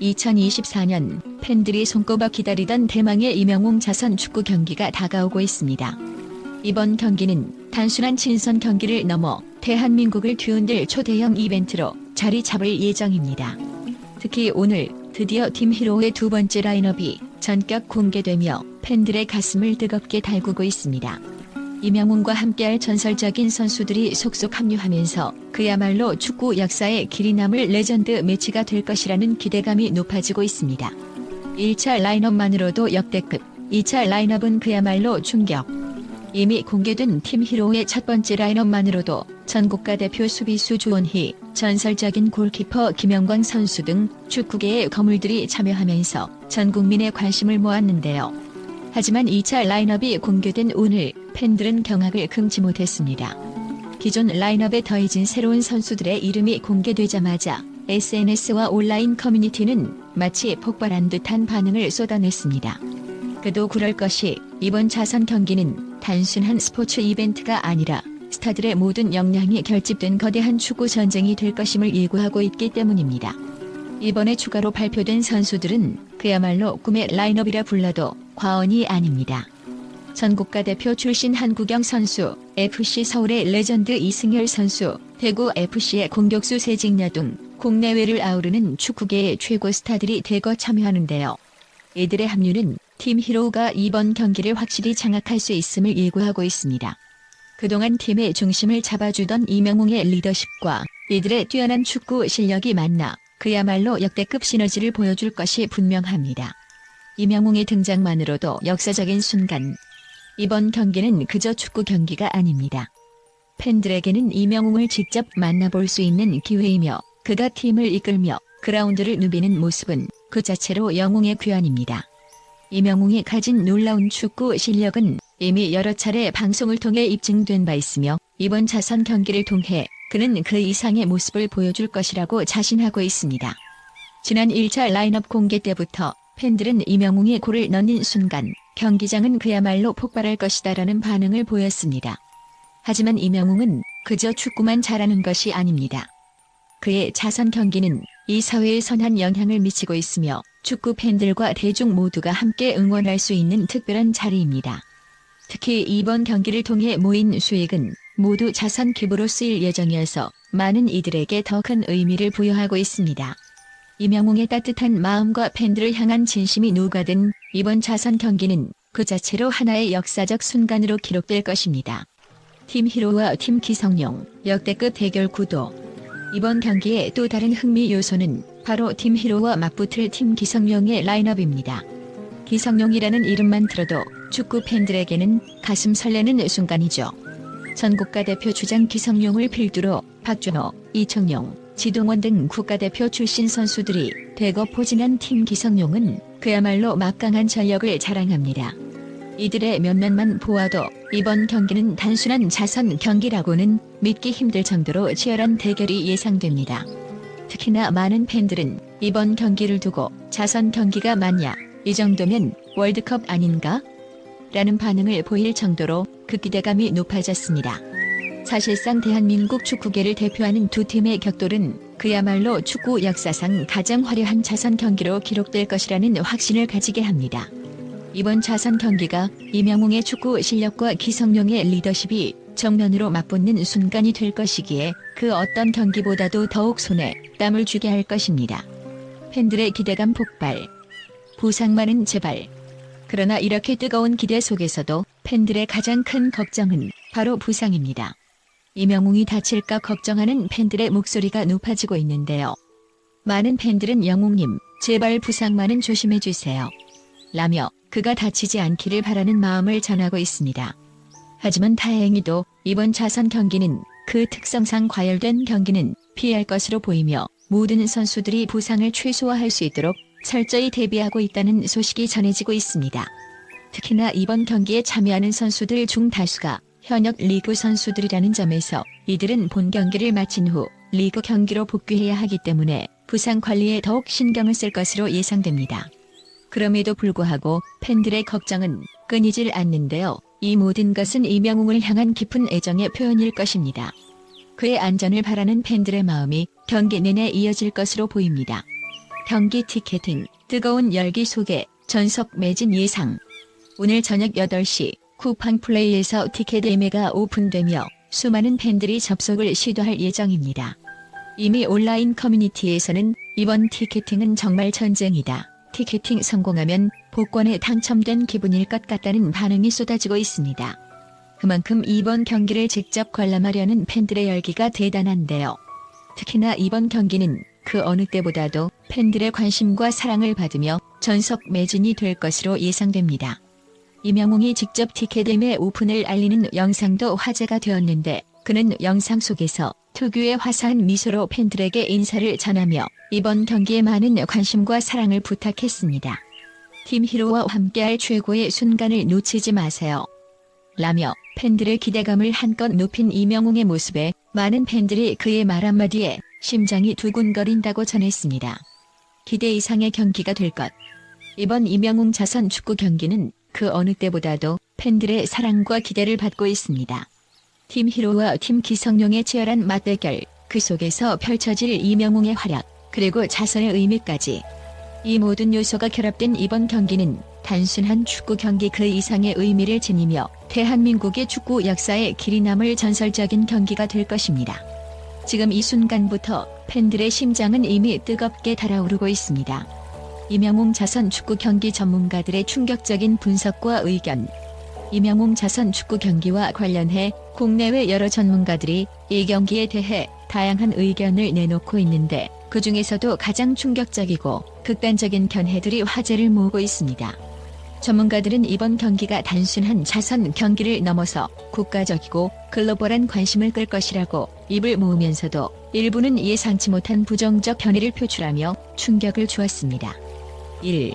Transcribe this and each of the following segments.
2024년 팬들이 손꼽아 기다리던 대망의 이명웅 자선 축구 경기가 다가오고 있습니다. 이번 경기는 단순한 친선 경기를 넘어 대한민국을 뒤흔들 초대형 이벤트로 자리 잡을 예정입니다. 특히 오늘 드디어 팀 히로의 두 번째 라인업이 전격 공개되며 팬들의 가슴을 뜨겁게 달구고 있습니다. 이명웅과 함께할 전설적인 선수들이 속속 합류하면서 그야말로 축구 역사에 길이 남을 레전드 매치가 될 것이라는 기대감이 높아지고 있습니다. 1차 라인업만으로도 역대급, 2차 라인업은 그야말로 충격. 이미 공개된 팀 히로의 첫 번째 라인업만으로도 전국가 대표 수비수 조원희, 전설적인 골키퍼 김영광 선수 등 축구계의 거물들이 참여하면서 전 국민의 관심을 모았는데요. 하지만 2차 라인업이 공개된 오늘 팬들은 경악을 금치 못했습니다. 기존 라인업에 더해진 새로운 선수들의 이름이 공개되자마자 SNS와 온라인 커뮤니티는 마치 폭발한 듯한 반응을 쏟아냈습니다. 그도 그럴 것이 이번 자선 경기는 단순한 스포츠 이벤트가 아니라 스타들의 모든 역량이 결집된 거대한 축구 전쟁이 될 것임을 예고하고 있기 때문입니다. 이번에 추가로 발표된 선수들은 그야말로 꿈의 라인업이라 불러도 과언이 아닙니다. 전 국가 대표 출신 한국영 선수, FC 서울의 레전드 이승열 선수, 대구 FC의 공격수 세징야 등 국내외를 아우르는 축구계의 최고 스타들이 대거 참여하는데요. 이들의 합류는 팀 히로가 이번 경기를 확실히 장악할 수 있음을 예고하고 있습니다. 그동안 팀의 중심을 잡아주던 이명웅의 리더십과 이들의 뛰어난 축구 실력이 만나 그야말로 역대급 시너지를 보여줄 것이 분명합니다. 이명웅의 등장만으로도 역사적인 순간. 이번 경기는 그저 축구 경기가 아닙니다. 팬들에게는 이명웅을 직접 만나볼 수 있는 기회이며 그가 팀을 이끌며 그라운드를 누비는 모습은 그 자체로 영웅의 귀환입니다. 이명웅이 가진 놀라운 축구 실력은 이미 여러 차례 방송을 통해 입증된 바 있으며 이번 자선 경기를 통해 그는 그 이상의 모습을 보여줄 것이라고 자신하고 있습니다. 지난 1차 라인업 공개 때부터 팬들은 이명웅이 골을 넣는 순간 경기장은 그야말로 폭발할 것이다라는 반응을 보였습니다. 하지만 이명웅은 그저 축구만 잘하는 것이 아닙니다. 그의 자선 경기는 이 사회에 선한 영향을 미치고 있으며 축구 팬들과 대중 모두가 함께 응원할 수 있는 특별한 자리입니다. 특히 이번 경기를 통해 모인 수익은 모두 자선 기부로 쓰일 예정이어서 많은 이들에게 더 큰 의미를 부여하고 있습니다. 이명웅의 따뜻한 마음과 팬들을 향한 진심이 녹아든 이번 자선 경기는 그 자체로 하나의 역사적 순간으로 기록될 것입니다. 팀 히로와 팀 기성용 역대급 대결 구도 이번 경기의 또 다른 흥미 요소는 바로 팀 히로와 맞붙을 팀 기성용의 라인업입니다. 기성용이라는 이름만 들어도 축구 팬들에게는 가슴 설레는 순간이죠. 전국가 대표 주장 기성용을 필두로 박준호, 이청용, 지동원 등 국가대표 출신 선수들이 대거 포진한 팀 기성용은 그야말로 막강한 전력을 자랑합니다. 이들의 면면만 보아도 이번 경기는 단순한 자선 경기라고는 믿기 힘들 정도로 치열한 대결이 예상됩니다. 특히나 많은 팬들은 이번 경기를 두고 자선 경기가 맞냐, 이 정도면 월드컵 아닌가? 라는 반응을 보일 정도로 그 기대감이 높아졌습니다. 사실상 대한민국 축구계를 대표하는 두 팀의 격돌은 그야말로 축구 역사상 가장 화려한 자선 경기로 기록될 것이라는 확신을 가지게 합니다. 이번 자선 경기가 이명웅의 축구 실력과 기성용의 리더십이 정면으로 맞붙는 순간이 될 것이기에 그 어떤 경기보다도 더욱 손에 땀을 쥐게 할 것입니다. 팬들의 기대감 폭발. 부상만은 제발. 그러나 이렇게 뜨거운 기대 속에서도 팬들의 가장 큰 걱정은 바로 부상입니다. 이명웅이 다칠까 걱정하는 팬들의 목소리가 높아지고 있는데요. 많은 팬들은 영웅님, 제발 부상만은 조심해 주세요. 라며 그가 다치지 않기를 바라는 마음을 전하고 있습니다. 하지만 다행히도 이번 자선 경기는 그 특성상 과열된 경기는 피할 것으로 보이며 모든 선수들이 부상을 최소화할 수 있도록 철저히 대비하고 있다는 소식이 전해지고 있습니다. 특히나 이번 경기에 참여하는 선수들 중 다수가 현역 리그 선수들이라는 점에서 이들은 본 경기를 마친 후 리그 경기로 복귀해야 하기 때문에 부상 관리에 더욱 신경을 쓸 것으로 예상됩니다. 그럼에도 불구하고 팬들의 걱정은 끊이질 않는데요. 이 모든 것은 이명웅을 향한 깊은 애정의 표현일 것입니다. 그의 안전을 바라는 팬들의 마음이 경기 내내 이어질 것으로 보입니다. 경기 티켓팅, 뜨거운 열기 속에 전석 매진 예상. 오늘 저녁 8시 쿠팡 플레이에서 티켓 예매가 오픈되며 수많은 팬들이 접속을 시도할 예정입니다. 이미 온라인 커뮤니티에서는 이번 티켓팅은 정말 전쟁이다. 티켓팅 성공하면 복권에 당첨된 기분일 것 같다는 반응이 쏟아지고 있습니다. 그만큼 이번 경기를 직접 관람하려는 팬들의 열기가 대단한데요. 특히나 이번 경기는 그 어느 때보다도 팬들의 관심과 사랑을 받으며 전석 매진이 될 것으로 예상됩니다. 이명웅이 직접 티켓 예매 오픈을 알리는 영상도 화제가 되었는데 그는 영상 속에서 특유의 화사한 미소로 팬들에게 인사를 전하며 이번 경기에 많은 관심과 사랑을 부탁했습니다. 팀 히로와 함께할 최고의 순간을 놓치지 마세요. 라며 팬들의 기대감을 한껏 높인 이명웅의 모습에 많은 팬들이 그의 말 한마디에 심장이 두근거린다고 전했습니다. 기대 이상의 경기가 될 것. 이번 이명웅 자선 축구 경기는 그 어느 때보다도 팬들의 사랑과 기대를 받고 있습니다. 팀 히로와 팀 기성용의 치열한 맞대결, 그 속에서 펼쳐질 이명웅의 활약, 그리고 자선의 의미까지. 이 모든 요소가 결합된 이번 경기는 단순한 축구 경기 그 이상의 의미를 지니며 대한민국의 축구 역사에 길이 남을 전설적인 경기가 될 것입니다. 지금 이 순간부터 팬들의 심장은 이미 뜨겁게 달아오르고 있습니다. 이명웅 자선 축구 경기 전문가들의 충격적인 분석과 의견. 이명웅 자선 축구 경기와 관련해 국내외 여러 전문가들이 이 경기에 대해 다양한 의견을 내놓고 있는데 그 중에서도 가장 충격적이고 극단적인 견해들이 화제를 모으고 있습니다. 전문가들은 이번 경기가 단순한 자선 경기를 넘어서 국가적이고 글로벌한 관심을 끌 것이라고 입을 모으면서도 일부는 예상치 못한 부정적 견해를 표출하며 충격을 주었습니다. 1.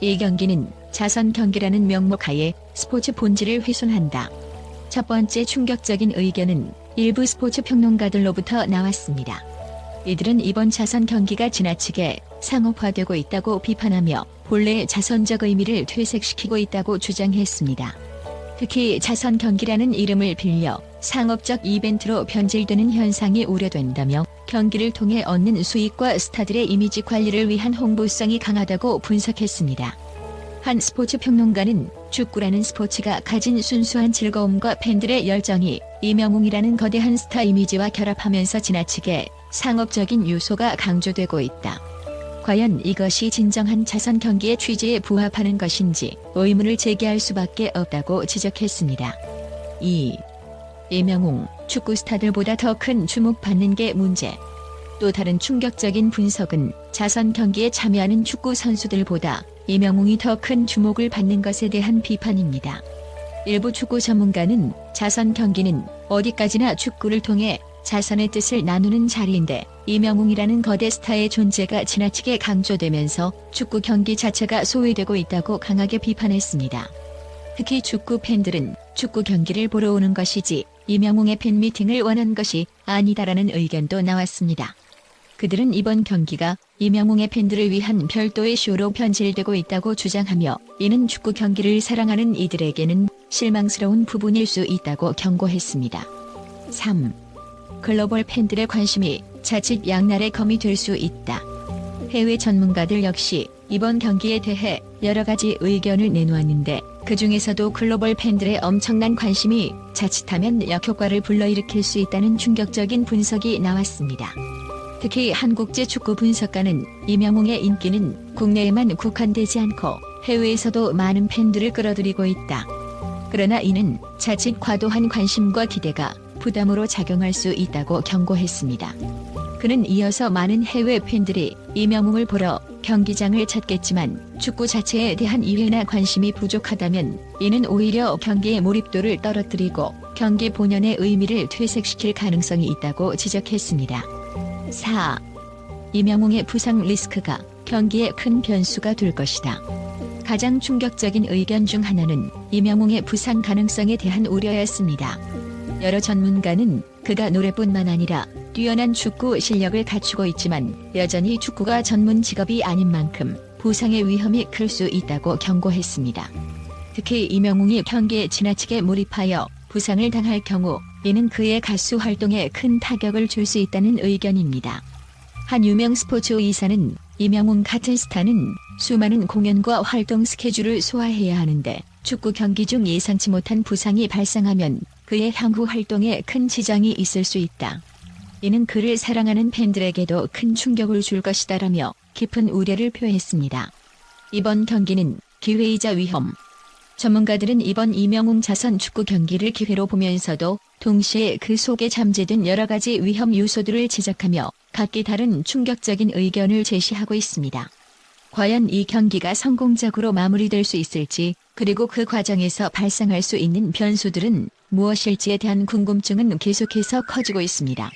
이 경기는 자선 경기라는 명목 하에 스포츠 본질을 훼손한다. 첫 번째 충격적인 의견은 일부 스포츠 평론가들로부터 나왔습니다. 이들은 이번 자선 경기가 지나치게 상업화되고 있다고 비판하며 본래의 자선적 의미를 퇴색시키고 있다고 주장했습니다. 특히 자선 경기라는 이름을 빌려 상업적 이벤트로 변질되는 현상이 우려된다며 경기를 통해 얻는 수익과 스타들의 이미지 관리를 위한 홍보성이 강하다고 분석했습니다. 한 스포츠 평론가는 축구라는 스포츠가 가진 순수한 즐거움과 팬들의 열정이 이명웅이라는 거대한 스타 이미지와 결합하면서 지나치게 상업적인 요소가 강조되고 있다. 과연 이것이 진정한 자선 경기의 취지에 부합하는 것인지 의문을 제기할 수밖에 없다고 지적했습니다. 2. 이명웅, 축구 스타들보다 더 큰 주목받는 게 문제. 또 다른 충격적인 분석은 자선 경기에 참여하는 축구 선수들보다 이명웅이 더 큰 주목을 받는 것에 대한 비판입니다. 일부 축구 전문가는 자선 경기는 어디까지나 축구를 통해 자선의 뜻을 나누는 자리인데 이명웅이라는 거대 스타의 존재가 지나치게 강조되면서 축구 경기 자체가 소외되고 있다고 강하게 비판했습니다. 특히 축구 팬들은 축구 경기를 보러 오는 것이지 이명웅의 팬미팅을 원한 것이 아니다라는 의견도 나왔습니다. 그들은 이번 경기가 이명웅의 팬들을 위한 별도의 쇼로 변질되고 있다고 주장하며 이는 축구 경기를 사랑하는 이들에게는 실망스러운 부분일 수 있다고 경고했습니다. 3. 글로벌 팬들의 관심이 자칫 양날의 검이 될 수 있다. 해외 전문가들 역시 이번 경기에 대해 여러 가지 의견을 내놓았는데 그 중에서도 글로벌 팬들의 엄청난 관심이 자칫하면 역효과를 불러일으킬 수 있다는 충격적인 분석이 나왔습니다. 특히 한국제 축구 분석가는 이명웅의 인기는 국내에만 국한되지 않고 해외에서도 많은 팬들을 끌어들이고 있다. 그러나 이는 자칫 과도한 관심과 기대가 부담으로 작용할 수 있다고 경고했습니다. 그는 이어서 많은 해외 팬들이 이명웅을 보러 경기장을 찾겠지만 축구 자체에 대한 이해나 관심이 부족하다면 이는 오히려 경기의 몰입도를 떨어뜨리고 경기 본연의 의미를 퇴색시킬 가능성이 있다고 지적했습니다. 4. 이명웅의 부상 리스크가 경기에 큰 변수가 될 것이다. 가장 충격적인 의견 중 하나는 이명웅의 부상 가능성에 대한 우려였습니다. 여러 전문가는 그가 노래뿐만 아니라 뛰어난 축구 실력을 갖추고 있지만 여전히 축구가 전문 직업이 아닌 만큼 부상의 위험이 클 수 있다고 경고했습니다. 특히 이명웅이 경기에 지나치게 몰입하여 부상을 당할 경우 이는 그의 가수 활동에 큰 타격을 줄 수 있다는 의견입니다. 한 유명 스포츠 의사는 이명웅 같은 스타는 수많은 공연과 활동 스케줄을 소화해야 하는데 축구 경기 중 예상치 못한 부상이 발생하면 그의 향후 활동에 큰 지장이 있을 수 있다. 이는 그를 사랑하는 팬들에게도 큰 충격을 줄 것이다라며 깊은 우려를 표했습니다. 이번 경기는 기회이자 위험. 전문가들은 이번 이명웅 자선 축구 경기를 기회로 보면서도 동시에 그 속에 잠재된 여러 가지 위험 요소들을 지적하며 각기 다른 충격적인 의견을 제시하고 있습니다. 과연 이 경기가 성공적으로 마무리될 수 있을지, 그리고 그 과정에서 발생할 수 있는 변수들은 무엇일지에 대한 궁금증은 계속해서 커지고 있습니다.